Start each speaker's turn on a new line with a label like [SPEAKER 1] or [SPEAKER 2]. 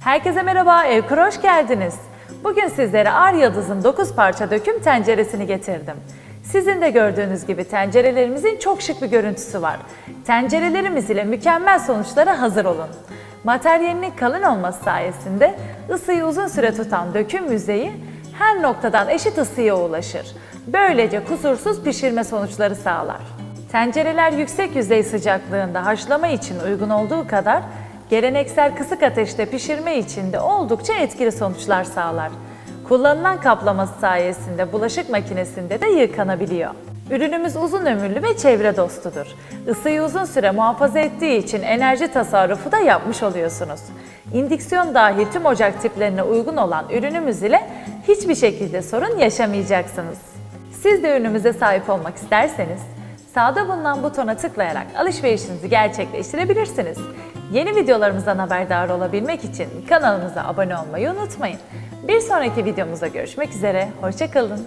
[SPEAKER 1] Herkese merhaba, Evkur'a hoş geldiniz. Bugün sizlere Ar Yıldız'ın 9 parça döküm tenceresini getirdim. Sizin de gördüğünüz gibi tencerelerimizin çok şık bir görüntüsü var. Tencerelerimiz ile mükemmel sonuçlara hazır olun. Materyalinin kalın olması sayesinde ısıyı uzun süre tutan döküm yüzeyi her noktadan eşit ısıya ulaşır. Böylece kusursuz pişirme sonuçları sağlar. Tencereler yüksek yüzey sıcaklığında haşlama için uygun olduğu kadar geleneksel kısık ateşte pişirme için de oldukça etkili sonuçlar sağlar. Kullanılan kaplaması sayesinde bulaşık makinesinde de yıkanabiliyor. Ürünümüz uzun ömürlü ve çevre dostudur. Isıyı uzun süre muhafaza ettiği için enerji tasarrufu da yapmış oluyorsunuz. İndüksiyon dahil tüm ocak tiplerine uygun olan ürünümüz ile hiçbir şekilde sorun yaşamayacaksınız. Siz de ürünümüze sahip olmak isterseniz sağda bulunan butona tıklayarak alışverişinizi gerçekleştirebilirsiniz. Yeni videolarımızdan haberdar olabilmek için kanalımıza abone olmayı unutmayın. Bir sonraki videomuzda görüşmek üzere, hoşçakalın.